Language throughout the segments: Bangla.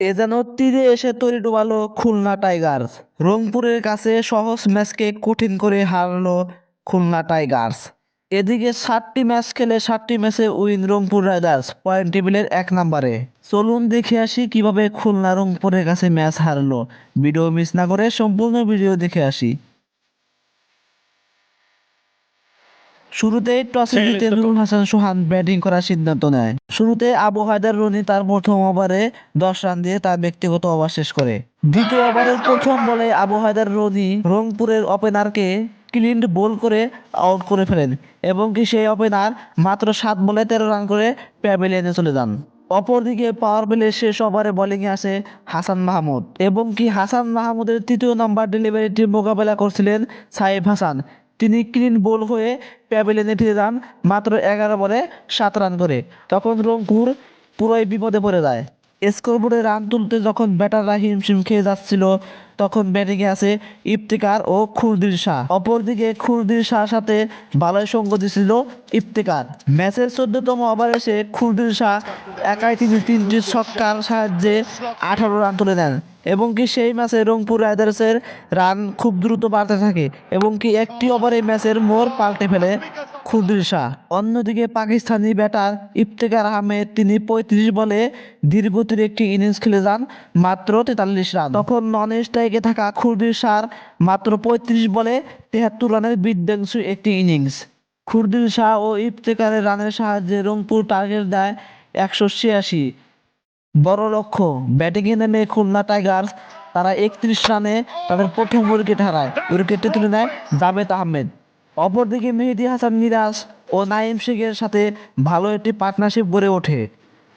এ যেন তীরে এসে তরি ডোবালো খুলনা টাইগার্স। রংপুরের কাছে সহজ ম্যাচকে কঠিন করে হারলো খুলনা টাইগার্স। এদিকে সাতটি ম্যাচ খেলে সাতটি ম্যাচে উইন রংপুর রাইডার্স, পয়েন্ট টেবিলের এক নম্বরে। চলুন দেখে আসি কীভাবে খুলনা রংপুরের কাছে ম্যাচ হারলো। ভিডিও মিস না করে সম্পূর্ণ ভিডিও দেখে আসি। শুরুতেই টসে জিতে নুরুল হাসান সোহান ব্যাটিং করার সিদ্ধান্ত নেয়। শুরুতে আবু হায়দার রনি তার প্রথম ওভারে দশ রান দিয়ে তার ব্যক্তিগত ওভার শেষ করে। দ্বিতীয় ওভারের প্রথম বলে আবু হায়দার রনি রংপুরের ওপেনারকে ক্লিন বোল করে আউট করে ফেলেন এবং কি সেই ওপেনার মাত্র সাত বলে তেরো রান করে প্যাভিলিয়নে চলে যান। অপরদিকে পাওয়ার প্লে শেষ ওভারে বোলিংয়ে আসে হাসান মাহমুদ এবং কি হাসান মাহমুদের তৃতীয় নাম্বার ডেলিভারিটি মোকাবেলা করছিলেন সাইফ হাসান। তিনি ক্লিন বোল হয়ে প্যাভিলিয়নে ফিরে যান, মাত্র এগারো বলে সাত রান করে তখন রংপুর পুরোই বিপদে পড়ে যায়। স্কোরবোর্ডে রান তুলতে যখন ব্যাটাররা হিমশিম খেয়ে যাচ্ছিল তখন ব্যাটিংয়ে আছে ইফতিকার ও খুরদির শাহ। অপরদিকে খুরদির শাহ সাথে ভালোই সঙ্গ দিছিল ইফতিকার। ম্যাচের চোদ্দতম ওভারে এসে খুরদির শাহ একাই তিনি তিনটি ছক্কার সাহায্যে আঠারো রান তুলে নেন। এবং কি সেই ম্যাচে রংপুর রাইডার্সের রান খুব দ্রুত বাড়তে থাকে এবং কি একটি ওভারে ম্যাচের মোড় পাল্টে ফেলে খুরদির শাহ অন্যদিকে পাকিস্তানি ব্যাটার ইফতেখার আহমেদ, তিনি পঁয়ত্রিশ বলে দীর্ঘতির একটি ইনিংস খেলে যান, মাত্র তেতাল্লিশ রান। তখন নন স্ট্রাইকে থাকা খুরদির শাহ মাত্র পঁয়ত্রিশ বলে তেহাত্তর রানের বিধ্বংসী একটি ইনিংস। খুরদির শাহ ও ইফতেখারের রানের সাহায্যে রংপুর টার্গেট দেয় একশো ছিয়াশি। বড় লক্ষ্য, ব্যাটিংয়ে নেমে খুলনা টাইগার্স, তারা একত্রিশ রানে তাদের প্রথম উইকেট হারায়। উইকেটটি তুলে নেয় জাভেদ আহমেদ। অপরদিকে মেহেদি হাসান মিরাজ ও নাইম শেখের সাথে ভালো একটি পার্টনারশিপ গড়ে ওঠে।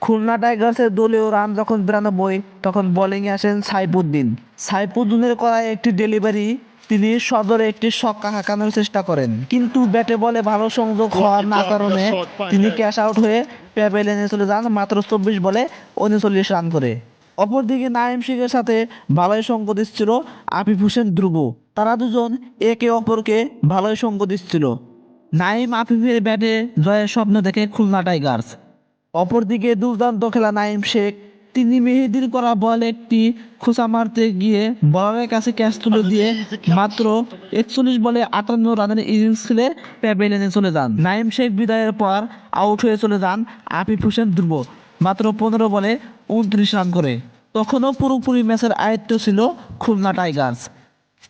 খুলনা টাইগার্সের দলীয় রান যখন বিরানব্বই তখন বোলিংয়ে আসেন সাইফুদ্দিন। সাইফুদ্দিনের করা একটি ডেলিভারি তিনি সদরে একটি ছক্কা হাঁকানোর চেষ্টা করেন। কিন্তু ব্যাটে বলে ভালো সংযোগ হওয়ার না কারণে তিনি ক্যাশ আউট হয়ে প্যাভেলিয়নে চলে যান মাত্র চব্বিশ বলে উনচল্লিশ রান করে। অপরদিকে নাইম শেখের সাথে ভালোই সঙ্গ দিচ্ছিল আফিফ হোসেন ধ্রুব। তারা দুজন একে অপরকে ভালোই সঙ্গ দিচ্ছিল। নাইম আফিফের ব্যাটে জয়ের স্বপ্ন দেখে খুলনা টাইগার্স। অপরদিকে দুর্দান্ত খেলা নাইম শেখ। তিনি মেহেদির করা বল একটি খোঁচা মারতে গিয়ে বলারের কাছে ক্যাচ তুলে দিয়ে মাত্র একচল্লিশ বলে আটান্ন রানের ইনিংস খেলে প্যাভিলিয়নে চলে যান। নাইম শেখ বিদায়ের পর আউট হয়ে চলে যান আফিফ হোসেন ধ্রুব। মাত্র পনেরো বলে উনত্রিশ রান করে। তখনও পুরোপুরি ম্যাচের আয়ত্ত ছিল খুলনা টাইগার্স।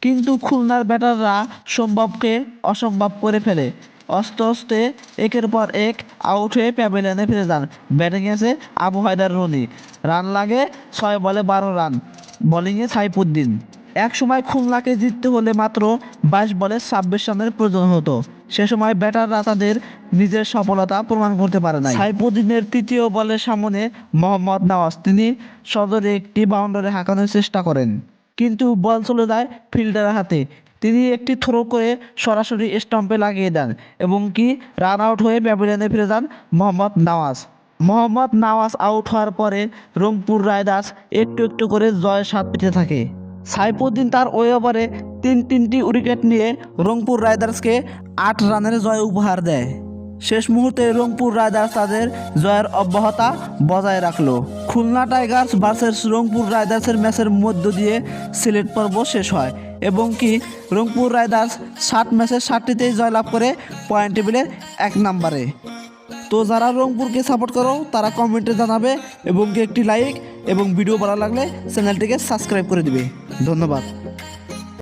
কিন্তু খুলনার ব্যাটাররা সম্ভবকে অসম্ভব করে ফেলে। অস্তে আস্তে একের পর এক আউট হয়ে প্যাভিলিয়নে ফিরে যান। ব্যাটিংয়ে আছে আবু হায়দার রনি। রান লাগে ছয় বলে বারো রান। বোলিংয়ে সাইফুদ্দিন। এক সময় খুলনাকে জিততে হলে মাত্র বাইশ বলে ছাব্বিশ রানের প্রয়োজন হতো। সে সময় ব্যাটাররা তাদের নিজের সফলতা প্রমাণ করতে পারে না সাইফুদ্দিনের তৃতীয় বলের সামনে মোহাম্মদ নওয়াজ, তিনি সদরে একটি বাউন্ডারি হাঁকানোর চেষ্টা করেন, কিন্তু বল চলে যায় ফিল্ডারের হাতে। তিনি একটি থ্রো করে সরাসরি স্টাম্পে লাগিয়ে দেন এবং কি রান আউট হয়ে প্যাভিলিয়নে ফিরে যান মোহাম্মদ নওয়াজ। মোহাম্মদ নওয়াজ আউট হওয়ার পরে রংপুর রাইডার্স একটু একটু করে জয়ের স্বাদ পেতে থাকে। সাইফুদ্দিন তার ওই ওভারে তিন তিনটি উইকেট নিয়ে রংপুর রাইডার্সকে আট রানের জয় উপহার দেয়। শেষ মুহূর্তে রংপুর রাইডার্স তাদের জয়ের অব্যাহতা বজায় রাখল। খুলনা টাইগার্স ভার্সেস রংপুর রাইডার্সের ম্যাচের মধ্য দিয়ে সিলেট পর্ব শেষ হয় এবং কি রংপুর রাইডার্স ষাট ম্যাচের ষাটটিতেই জয়লাভ করে পয়েন্ট টেবিলের এক নম্বরে। তো যারা রংপুরকে সাপোর্ট করো, তারা কমেন্টে জানাবে এবং একটি লাইক এবং ভিডিও ভালো লাগলে চ্যানেলটিকে সাবস্ক্রাইব করে দিবে। ধন্যবাদ।